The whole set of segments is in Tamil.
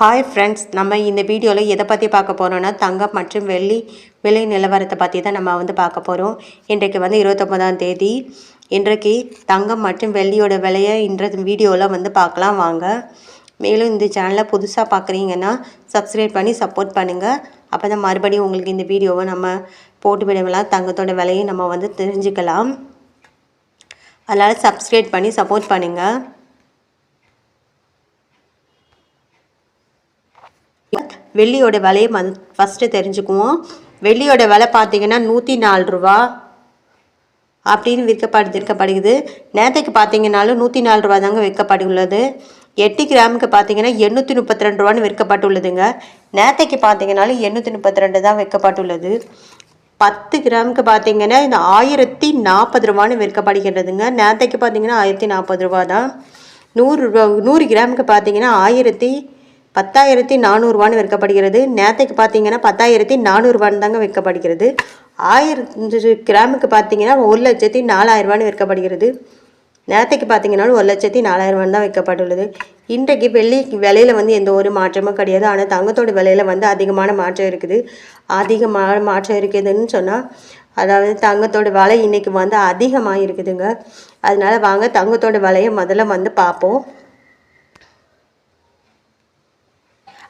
ஹாய் ஃப்ரெண்ட்ஸ் நம்ம இந்த வீடியோவில் எதை பற்றி பார்க்க போகிறோன்னா தங்கம் மற்றும் வெள்ளி விலை நிலவரத்தை பற்றி தான் நம்ம வந்து பார்க்க போகிறோம் இன்றைக்கு வந்து இருபத்தொம்பதாம் தேதி. இன்றைக்கு தங்கம் மற்றும் வெள்ளியோட விலையை இன்றைய வீடியோவில் வந்து பார்க்கலாம் வாங்க. மேலும் இந்த சேனலை புதுசாக பார்க்குறீங்கன்னா சப்ஸ்கிரைப் பண்ணி சப்போர்ட் பண்ணுங்கள் அப்போ தான் மறுபடியும் உங்களுக்கு இந்த வீடியோவை நம்ம போட்டு விடலாம். தங்கத்தோட விலையை நம்ம வந்து தெரிஞ்சுக்கலாம். அதனால் சப்ஸ்கிரைப் பண்ணி சப்போர்ட் பண்ணுங்கள் வெள்ளியோட விலையை மந் ஃபஸ்ட்டு தெரிஞ்சுக்குவோம். வெள்ளியோட விலை பார்த்தீங்கன்னா நூற்றி நாலு ரூபா அப்படின்னு விற்கப்படு விற்கப்படுகிறது. நேற்றுக்கு பார்த்தீங்கன்னாலும் நூற்றி நாலு ரூபா தாங்க விற்கப்பட்டுள்ளது. எட்டு கிராமுக்கு பார்த்தீங்கன்னா எண்ணூற்றி முப்பத்தி ரெண்டு ரூபான்னு விற்கப்பட்டுள்ளதுங்க. நேற்றைக்கு பார்த்தீங்கன்னாலும் எண்ணூற்றி முப்பத்தி ரெண்டு தான் விற்கப்பட்டுள்ளது. பத்து கிராமுக்கு பார்த்தீங்கன்னா இந்த ஆயிரத்தி நாற்பது ரூபான்னு விற்கப்படுகின்றதுங்க. நேற்றைக்கு பார்த்தீங்கன்னா ஆயிரத்தி நாற்பது ரூபா தான். நூறு ரூபா நூறு கிராமுக்கு பார்த்தீங்கன்னா ஆயிரத்தி பத்தாயிரத்தி நானூறுரூவான்னு விற்கப்படுகிறது நேற்றைக்கு பார்த்தீங்கன்னா பத்தாயிரத்தி நானூறுரூவான்னு தாங்க விற்கப்படுகிறது ஆயிரத்தி கிராமுக்கு பார்த்தீங்கன்னா ஒரு லட்சத்தி நாலாயிரரூவான்னு விற்கப்படுகிறது நேரத்துக்கு பார்த்தீங்கன்னா ஒரு லட்சத்தி நாலாயிரரூவான் தான் விற்கப்பட்டுள்ளது இன்றைக்கு வெள்ளி விலையில் வந்து எந்த ஒரு மாற்றமும் கிடையாது. ஆனால் தங்கத்தோட விலையில் வந்து அதிகமான மாற்றம் இருக்குது. அதிகமான மாற்றம் இருக்குதுன்னு சொன்னால் அதாவது தங்கத்தோட விலை இன்றைக்கி வந்து அதிகமாக இருக்குதுங்க அதனால வாங்க தங்கத்தோட விலையை முதல்ல வந்து பார்ப்போம்.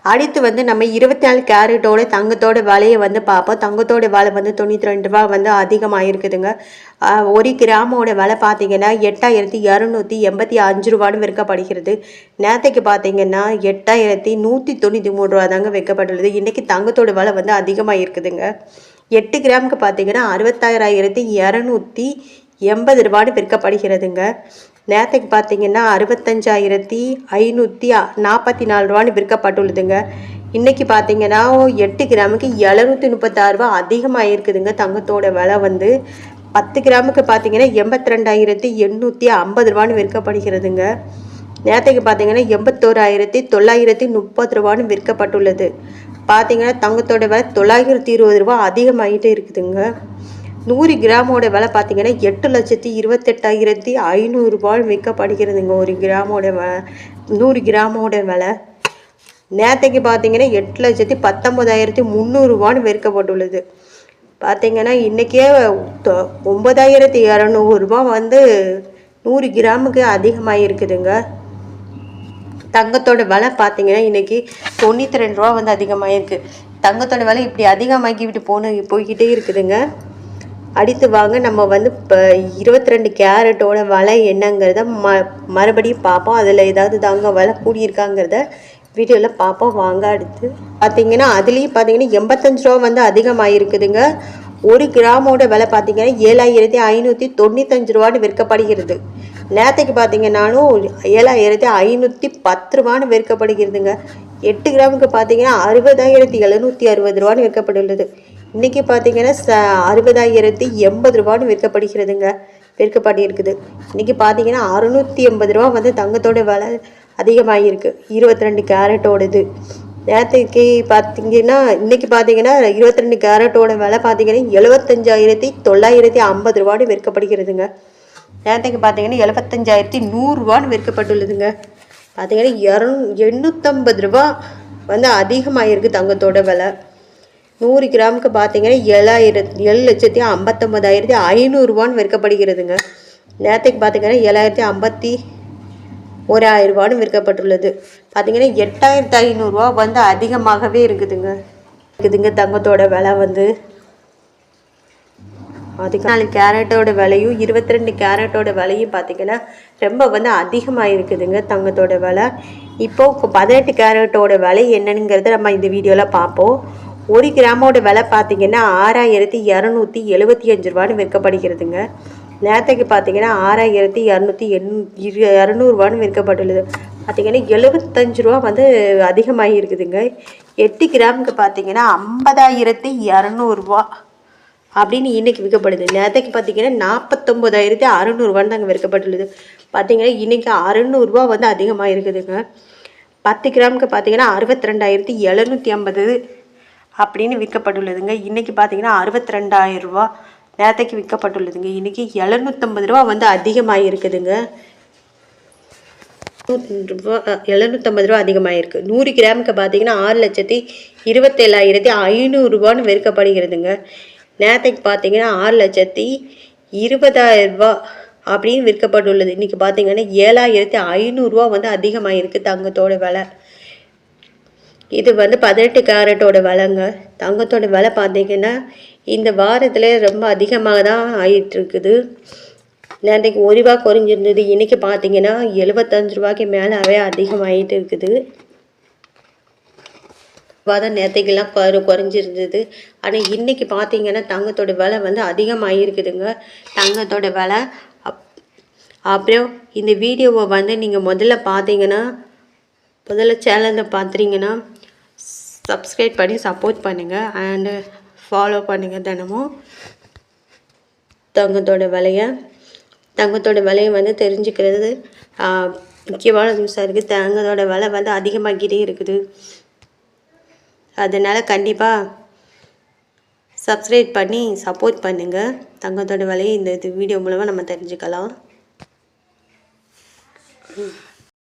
அடுத்து வந்து நம்ம இருபத்தி நாலு கேரட்டோட தங்கத்தோட விலையை வந்து பார்ப்போம். தங்கத்தோட விலை வந்து தொண்ணூற்றி ரெண்டு ரூபா வந்து அதிகமாக இருக்குதுங்க ஒரு கிராமோட விலை பார்த்தீங்கன்னா எட்டாயிரத்தி இரநூத்தி எண்பத்தி அஞ்சு ரூபான்னு விற்கப்படுகிறது. நேற்றுக்கு பார்த்தீங்கன்னா எட்டாயிரத்தி நூற்றி தொண்ணூற்றி மூணு ரூபா தாங்க விற்கப்பட்டுள்ளது. இன்றைக்கி தங்கத்தோட விலை வந்து அதிகமாக இருக்குதுங்க எட்டு கிராமுக்கு பார்த்தீங்கன்னா அறுபத்தாயிரத்தி இரநூத்தி எண்பது ரூபான்னு விற்கப்படுகிறதுங்க. நேற்றுக்கு பார்த்தீங்கன்னா அறுபத்தஞ்சாயிரத்தி ஐநூற்றி நாற்பத்தி நாலு ரூபான்னு விற்கப்பட்டுள்ளதுங்க. இன்றைக்கி பார்த்தீங்கன்னா எட்டு கிராமுக்கு எழுநூற்றி முப்பத்தாறு ரூபா அதிகமாக இருக்குதுங்க தங்கத்தோட விலை வந்து. பத்து கிராமுக்கு பார்த்தீங்கன்னா எண்பத்தி ரெண்டாயிரத்தி எண்ணூற்றி ஐம்பது ரூபான்னு விற்கப்படுகிறதுங்க. நேற்றுக்கு பார்த்தீங்கன்னா எண்பத்தோராயிரத்தி தொள்ளாயிரத்தி முப்பது ரூபான்னு விற்கப்பட்டுள்ளது. பார்த்தீங்கன்னா தங்கத்தோட விலை தொள்ளாயிரத்தி இருபது ரூபா அதிகமாகிட்டே இருக்குதுங்க. நூறு கிராமோட விலை பார்த்தீங்கன்னா எட்டு லட்சத்தி இருபத்தெட்டாயிரத்தி ஐநூறுரூபான்னு விற்கப்படுகிறதுங்க. ஒரு கிராமோட வ நூறு கிராமோட விலை. நேற்றைக்கு பார்த்தீங்கன்னா எட்டு லட்சத்தி பத்தொம்பதாயிரத்தி முந்நூறுபான்னு விற்கப்பட்டுள்ளது. பார்த்தீங்கன்னா இன்றைக்கே தொ- ஒன்பதாயிரத்தி இரநூறுபா வந்து நூறு கிராமுக்கு அதிகமாக இருக்குதுங்க தங்கத்தோட விலை பார்த்தீங்கன்னா இன்றைக்கி தொண்ணூற்றி ரெண்டு ரூபா வந்து அதிகமாக இருக்குது தங்கத்தோட விலை இப்படி அதிகமாக்கிவிட்டு போன போய்கிட்டே இருக்குதுங்க. அடுத்து வாங்க. நம்ம வந்து இப்போ இருபத்தி ரெண்டு கேரட்டோட வலை என்னங்கிறத ம மறுபடியும் பார்ப்போம் அதில் ஏதாவது தாங்க வலை கூடியிருக்காங்கிறத வீடியோவில் பார்ப்போம் வாங்க அடுத்து. பார்த்தீங்கன்னா அதுலேயும் பார்த்தீங்கன்னா எண்பத்தஞ்சு ரூபா வந்து அதிகமாக இருக்குதுங்க ஒரு கிராமோட விலை பார்த்தீங்கன்னா ஏழாயிரத்தி ஐநூற்றி தொண்ணூத்தஞ்சு ரூபான்னு விற்கப்படுகிறது. நேற்றுக்கு பார்த்தீங்கன்னாலும் ஏழாயிரத்தி ஐநூற்றி பத்து ரூபான்னு விற்கப்படுகிறதுங்க. எட்டு கிராமுக்கு பார்த்தீங்கன்னா அறுபதாயிரத்தி எழுநூற்றி அறுபது ரூபான்னு விற்கப்பட்டுள்ளது இன்றைக்கி பார்த்தீங்கன்னா ச அறுபதாயிரத்தி எண்பது ரூபான்னு விற்கப்படுகிறதுங்க. விற்கப்பட்டிருக்குது இன்றைக்கி பார்த்தீங்கன்னா அறுநூற்றி எண்பது ரூபா வந்து தங்கத்தோட விலை அதிகமாகிருக்கு இருபத்தி ரெண்டு கேரட்டோடது. நேற்றுக்கு பார்த்தீங்கன்னா இன்றைக்கி பார்த்தீங்கன்னா இருபத்தி ரெண்டு கேரட்டோட விலை பார்த்தீங்கன்னா எழுபத்தஞ்சாயிரத்தி தொள்ளாயிரத்தி ஐம்பது ரூபான்னு விற்கப்படுகிறதுங்க. நேற்றுக்கு பார்த்தீங்கன்னா எழுபத்தஞ்சாயிரத்தி நூறுரூவான்னு விற்கப்பட்டுள்ளதுங்க. பார்த்தீங்கன்னா இரநூ எண்ணூற்றம்பது ரூபா வந்து அதிகமாகிருக்கு தங்கத்தோட விலை. நூறு கிராமுக்கு பார்த்தீங்கன்னா ஏழாயிரத்தி ஏழு லட்சத்தி ஐம்பத்தொம்பதாயிரத்தி ஐநூறுரூவான்னு விற்கப்படுகிறதுங்க. நேரத்துக்கு பார்த்தீங்கன்னா ஏழாயிரத்தி ஐம்பத்தி ஒரு விற்கப்பட்டுள்ளது. பார்த்தீங்கன்னா எட்டாயிரத்தி ஐநூறுரூவா வந்து அதிகமாகவே இருக்குதுங்க. இருக்குதுங்க. தங்கத்தோட விலை வந்து அதுக்கு நாலு கேரட்டோட விலையும் இருபத்தி ரெண்டு கேரட்டோட விலையும் பார்த்திங்கன்னா ரொம்ப வந்து அதிகமாக இருக்குதுங்க தங்கத்தோட விலை. இப்போ பதினெட்டு கேரட்டோட விலை என்னங்கிறத நம்ம இந்த வீடியோவில் பார்ப்போம் ஒரு கிராமோட விலை பார்த்தீங்கன்னா ஆறாயிரத்தி இரநூத்தி எழுபத்தி அஞ்சு ரூபான்னு விற்கப்படுகிறதுங்க. நேற்றுக்கு பார்த்தீங்கன்னா ஆறாயிரத்தி இரநூத்தி எண் இரு இரநூறுவான்னு விற்கப்பட்டுள்ளது. பார்த்தீங்கன்னா எழுபத்தஞ்சு ரூபா வந்து அதிகமாகி இருக்குதுங்க. எட்டு கிராமுக்கு பார்த்தீங்கன்னா ஐம்பதாயிரத்தி இரநூறுவா அப்படின்னு இன்னைக்கு விற்கப்படுது. நேற்றுக்கு பார்த்தீங்கன்னா நாற்பத்தொம்போதாயிரத்தி அறநூறுவான்னு தாங்க விற்கப்பட்டுள்ளது. பார்த்தீங்கன்னா இன்னைக்கு அறநூறுவா வந்து அதிகமாக இருக்குதுங்க. பத்து கிராமுக்கு பார்த்தீங்கன்னா அறுபத்தி ரெண்டாயிரத்தி எழுநூற்றி ஐம்பது அப்படின்னு விற்கப்பட்டுள்ளதுங்க. இன்றைக்கி பார்த்தீங்கன்னா அறுபத்தி ரெண்டாயிரம் ரூபா நேரத்தைக்கு விற்கப்பட்டுள்ளதுங்க. இன்றைக்கி எழுநூற்றம்பது ரூபா வந்து அதிகமாக இருக்குதுங்க. ரூபா எழுநூற்றம்பது ரூபா அதிகமாகிருக்கு நூறு கிராமுக்கு பார்த்தீங்கன்னா ஆறு லட்சத்தி இருபத்தேழாயிரத்தி ஐநூறுரூபான்னு விற்கப்படுகிறதுங்க. நேரத்துக்கு பார்த்தீங்கன்னா ஆறு லட்சத்தி இருபதாயிரம் ரூபா அப்படின்னு விற்கப்பட்டுள்ளது. இன்றைக்கி பார்த்தீங்கன்னா ஏழாயிரத்தி ஐநூறுரூவா வந்து அதிகமாகிருக்கு தங்கத்தோட விலை. இது வந்து பதினெட்டு கேரட்டோட விலைங்க. தங்கத்தோட விலை பார்த்தீங்கன்னா இந்த வாரத்தில் ரொம்ப அதிகமாக தான் ஆகிட்டுருக்குது இருக்குது ஒரு ரூபா குறைஞ்சிருந்தது. இன்றைக்கி பார்த்தீங்கன்னா எழுபத்தஞ்சு ரூபாய்க்கு மேலாவே அதிகமாகிட்டு இருக்குது தான் நேற்றுக்கெல்லாம் குறை குறைஞ்சிருந்தது. ஆனால் இன்றைக்கி பார்த்தீங்கன்னா தங்கத்தோட விலை வந்து அதிகமாகிருக்குதுங்க தங்கத்தோட விலை அப் அப்புறம் இந்த வீடியோவை வந்து நீங்கள் முதல்ல பார்த்தீங்கன்னா முதல்ல சேனலில் பார்த்துறீங்கன்னா சப்ஸ்கிரைப் பண்ணி சப்போர்ட் பண்ணுங்கள் அண்டு ஃபாலோ பண்ணுங்கள் தினமும். தங்கத்தோட விலையை. தங்கத்தோட விலையை வந்து தெரிஞ்சுக்கிறது முக்கியமான நியூஸாக இருக்குது தங்கத்தோட விலை வந்து அதிகமாகிட்டே இருக்குது. அதனால் கண்டிப்பாக சப்ஸ்கிரைப் பண்ணி சப்போர்ட் பண்ணுங்கள் தங்கத்தோட விலையை இந்த இது வீடியோ மூலமாக நம்ம தெரிஞ்சுக்கலாம். ம்.